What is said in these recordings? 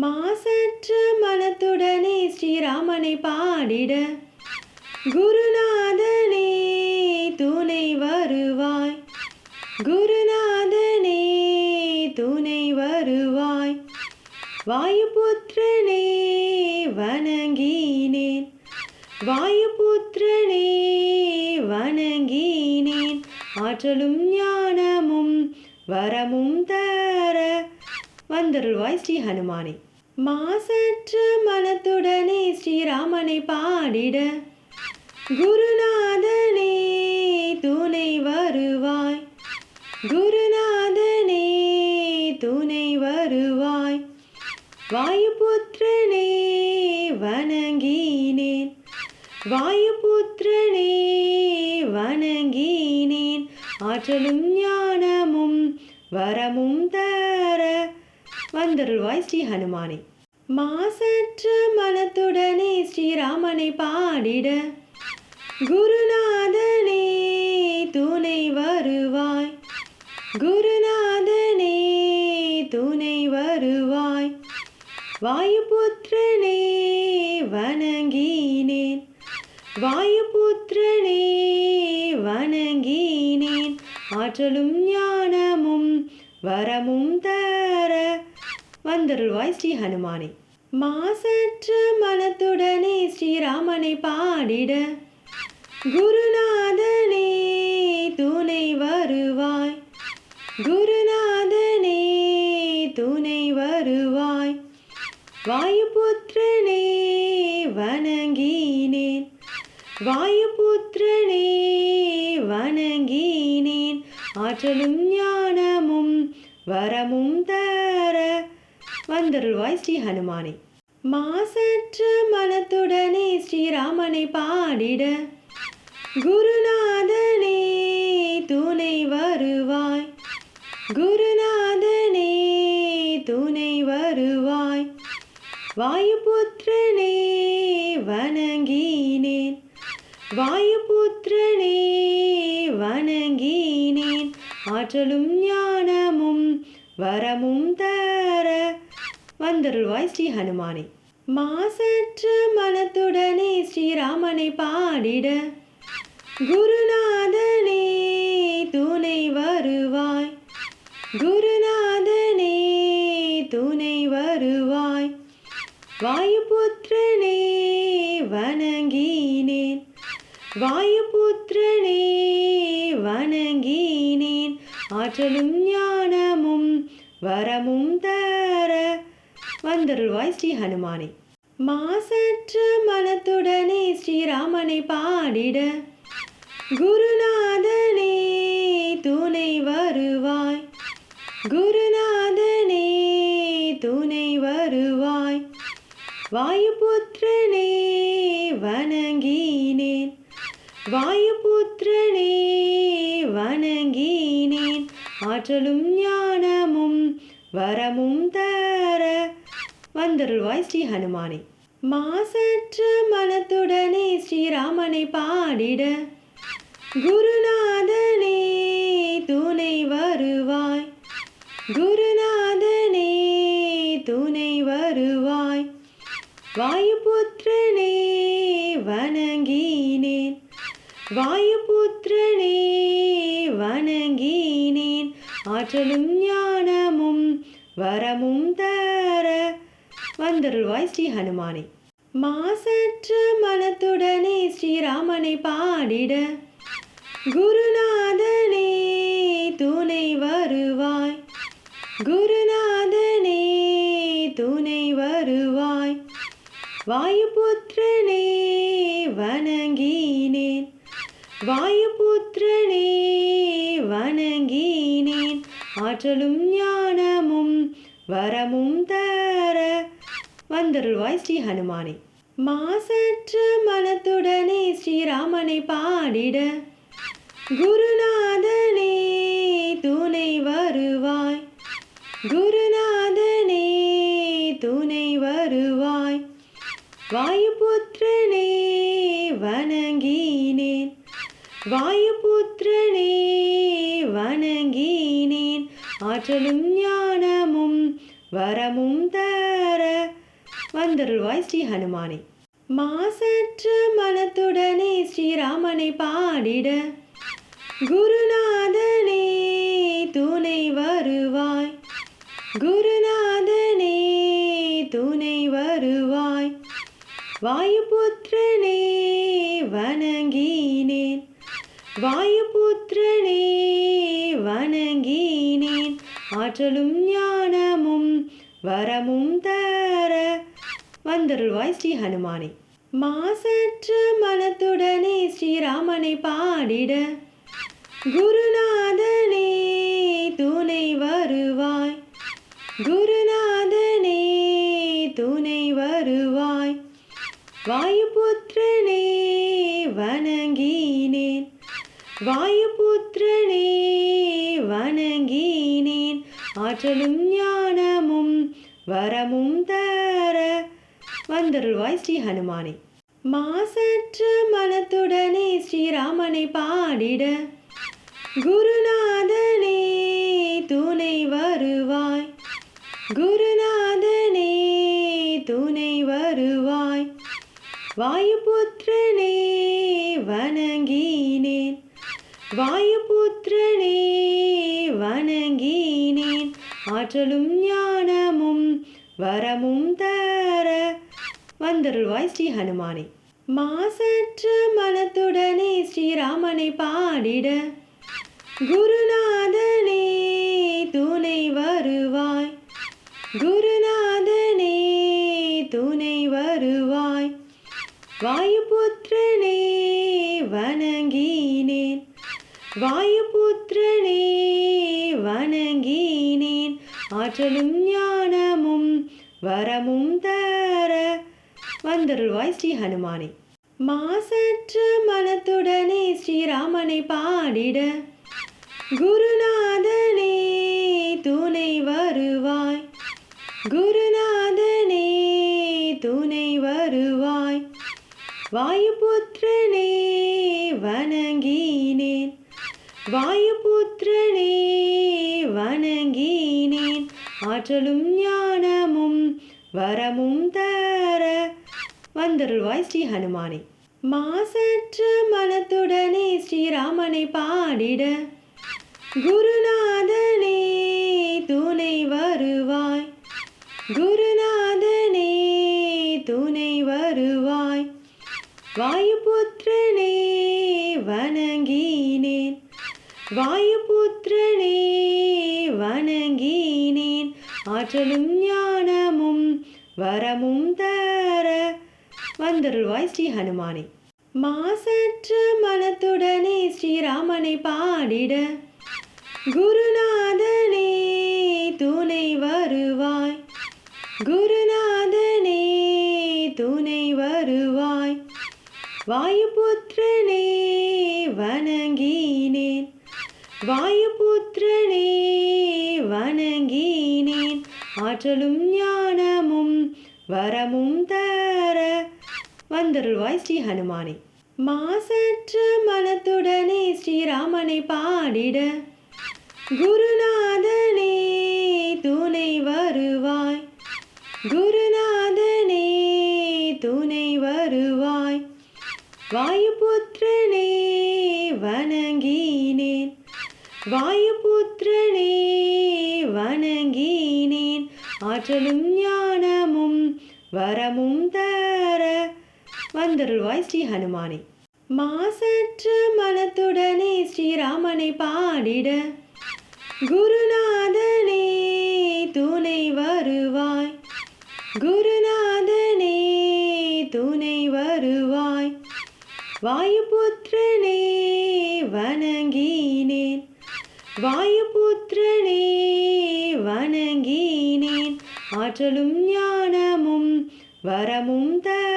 மாசற்ற மனத்துடனே ஸ்ரீராமனை பாடிட குருநாதனே துணை வருவாய். குருநாதனே துணை வருவாய். வாயுபுத்திரனே வணங்கினேன். வாயுபுத்திரனே வணங்கினேன். ஆற்றலும் ஞானமும் வரமும் தர. வந்தருள்வாய் ஸ்ரீ ஹனுமானே. மாசற்ற மனத்துடனே ஸ்ரீராமனை பாடிட குருநாதனே துணை வருவாய். குருநாதனே துணை வருவாய். வாயுபுத்திரனே வணங்கினேன். வாயுபுத்திரனே வணங்கினேன். ஆற்றலும் ஞானமும் வரமும் தர வந்தருள்வாய் ஸ்ரீ ஹனுமானே. மாசற்ற மனத்துடனே ஸ்ரீராமனை பாடிட குருநாதனே துணை வருவாய். குருநாதனே துணை வருவாய். வாயுபுத்திரனே வணங்கினேன். வாயுபுத்திரனே வணங்கினேன். ஆற்றலும் ஞானமும் வரமும் தர வந்தருள்வாய் ஸ்ரீ ஹனுமானே. மாசற்ற மனத்துடனே ஸ்ரீராமனை பாடிட குருநாதனே துணை வருவாய். குருநாதனே துணை வருவாய். வாயுபுத்திரனே வணங்கினேன். வாயுபுத்திரனே வணங்கினேன். ஆற்றலும் ஞானமும் வரமும் தர வந்தருள்வாய் ஸ்ரீ ஹனுமானே. மாசற்ற மனத்துடனே ஸ்ரீராமனை பாடிட குருநாதனே துணை வருவாய். குருநாதனே துணை வருவாய். வாயுபுத்திரனே வணங்கினேன். வாயுபுத்திரனே வணங்கினேன். ஆற்றலும் ஞானமும் வரமும் தர வந்தருள்வாய் ஸ்ரீ ஹனுமானே. மாசற்ற மனத்துடனே ஸ்ரீராமனை பாடிட குருநாதனே துணை வருவாய். குருநாதனே துணை வருவாய். வாயுபுத்திரனே வணங்கினேன். வாயுபுத்திரனே வணங்கினேன். ஆற்றலும் ஞானமும் வரமும் தர வந்தருள்வாய் ஸ்ரீ ஹனுமானே. மாசற்ற மனத்துடனே ஸ்ரீராமனை பாடிட குருநாதனே துணை வருவாய். குருநாதனே துணை வருவாய். வாயுபுத்திரனே வணங்கினேன். வாயுபுத்திரனே வணங்கினேன். ஆற்றலும் ஞானமும் வரமும் தர வந்தருள்வாய் ஸ்ரீ ஹனுமானே. மாசற்ற மனத்துடனே ஸ்ரீராமனை பாடிட குருநாதனே துணை வருவாய். குருநாதனே துணை வருவாய். வாயுபுத்திரனே வணங்கினேன். வாயுபுத்திரனே வணங்கினேன். ஆற்றலும் ஞானமும் வரமும் தர வந்தருள்வாய் ஸ்ரீ ஹனுமானே. மாசற்ற மனத்துடனே ஸ்ரீராமனை பாடிட குருநாதனே துணை வருவாய். குருநாதனே துணை வருவாய். வாயுபுத்திரனே வணங்கினேன். வாயுபுத்திரனே வணங்கினேன். ஆற்றலும் ஞானமும் வரமும் தர வந்தருள்வாய் ஸ்ரீ ஹனுமானே. மாசற்ற மனத்துடனே ஸ்ரீராமனை பாடிட குருநாதனே துணை வருவாய். குருநாதனே துணை வருவாய். வாயுபுத்திரனே வணங்கினேன். வாயுபுத்திரனே வணங்கினேன். ஆற்றலும் ஞானமும் வரமும் த வந்தருள்வாய் ஸ்ரீ ஹனுமானே. மாசற்ற மனத்துடனே ஸ்ரீராமனை பாடிட குருநாதனே துணை வருவாய். குருநாதனே துணை வருவாய். வாயுபுத்திரனே வணங்கினேன். வாயுபுத்திரனே வணங்கினேன். ஆற்றலும் ஞானமும் வரமும் தர வந்தருள்வாய் ஸ்ரீ ஹனுமானே. மாசற்ற மனத்துடனே ஸ்ரீராமனை பாடிட குருநாதனே துணை வருவாய். குருநாதனே துணை வருவாய். வாயுபுத்திரனே வணங்கினேன். வாயுபுத்திரனே வணங்கினேன். ஆற்றலும் ஞானமும் வரமும் த வந்தருள்வாய் ஸ்ரீ ஹனுமானே. மாசற்ற மனத்துடனே ஸ்ரீராமனை பாடிட குருநாதனே துணை வருவாய். குருநாதனே துணை வருவாய். வாயுபுத்திரனே வணங்கினேன். வாயுபுத்திரனே வணங்கினேன். ஆற்றலும் ஞானமும் வரமும் தர வந்தருள்வாய் ஸ்ரீ ஹனுமானே. மாசற்ற மனத்துடனே ஸ்ரீராமனை பாடிட குருநாதனே துணை வருவாய். குருநாதனே துணை வருவாய். வாயுபுத்திரனே வணங்கினேன். வாயுபுத்திரனே வணங்கினேன். ஆற்றலும் ஞானமும் வரமும் தர வந்தருள்வாய் ஸ்ரீ ஹனுமானே. மாசற்ற மனத்துடனே ஸ்ரீராமனை பாடிட குருநாதனே துணை வருவாய். குருநாதனே துணை வருவாய். வாயுபுத்திரனே வணங்கினேன். வாயுபுத்திரனே வணங்கினேன். ஆற்றலும் ஞானமும் வரமும் தர வந்தருள்வாய் ஸ்ரீ ஹனுமானே. மாசற்ற மனத்துடனே ஸ்ரீராமனை பாடிட குருநாதனே துணை வருவாய். குருநாதனே துணை வருவாய். வாயுபுத்திரனே வணங்கினேன். வாயுபுத்திரனே வணங்கினேன். ஆற்றலும் ஞானமும் வரமும் தர வந்தருள்வாய் ஸ்ரீ ஹனுமானே. மாசற்ற மனத்துடனே ஸ்ரீராமனை பாடிட குருநாதனே துணை வருவாய். குருநாதனே துணை வருவாய். வாயுபுத்திரனே வணங்கினேன். வாயுபுத்திரனே வணங்கினேன். ஆற்றலும் ஞானமும் வரமும் த வந்தருள்வாய் ஸ்ரீ ஹனுமானே. மாசற்ற மனத்துடனே ஸ்ரீராமனை பாடிட குருநாதனே துணை வருவாய். குருநாதனே துணை வருவாய். வாயுபுத்திரனே வணங்கினேன். வாயுபுத்திரனே வணங்கினேன். ஆற்றலும் ஞானமும் வரமும் தர வந்தருள்வாய் ஸ்ரீ ஹனுமானே. மாசற்ற மனத்துடனே ஸ்ரீராமனை பாடிட குருநாதனே துணை வருவாய். குருநாதனே துணை வருவாய். வாயுபுத்திரனே வணங்கினேன். வாயுபுத்திரனே வணங்கினேன். ஆற்றலும் ஞானமும் வரமும் த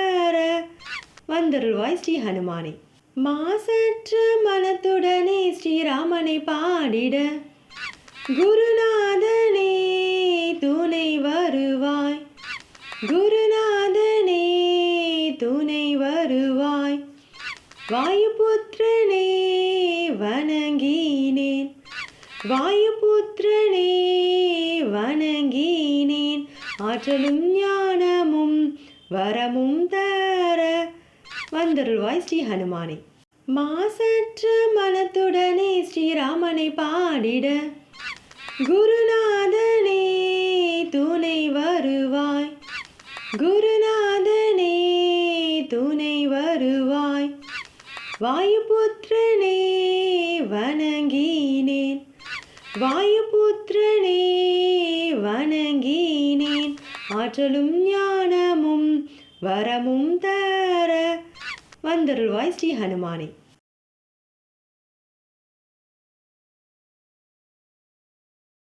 வந்தருள்வாய் ஸ்ரீ ஹனுமானே. மாசற்ற மனத்துடனே ஸ்ரீராமனை பாடிட குருநாதனே துணை வருவாய். குருநாதனே துணை வருவாய். வாயுபுத்திரனே வணங்கினேன். வாயுபுத்திரனே வணங்கினேன். ஆற்றலும் ஞானமும் வரமும் தர வந்தருள்வாய் ஸ்ரீ ஹனுமானே. மாசற்ற மனத்துடனே ஸ்ரீராமனை பாடிட குருநாதனே துணை வருவாய். குருநாதனே துணை வருவாய். வாயுபுத்திரனே வணங்கினேன். வாயுபுத்திரனே வணங்கினேன். ஆற்றலும் ஞானமும் வரமும் தர வந்தருள்வாய் ஸ்ரீ ஹனுமானே.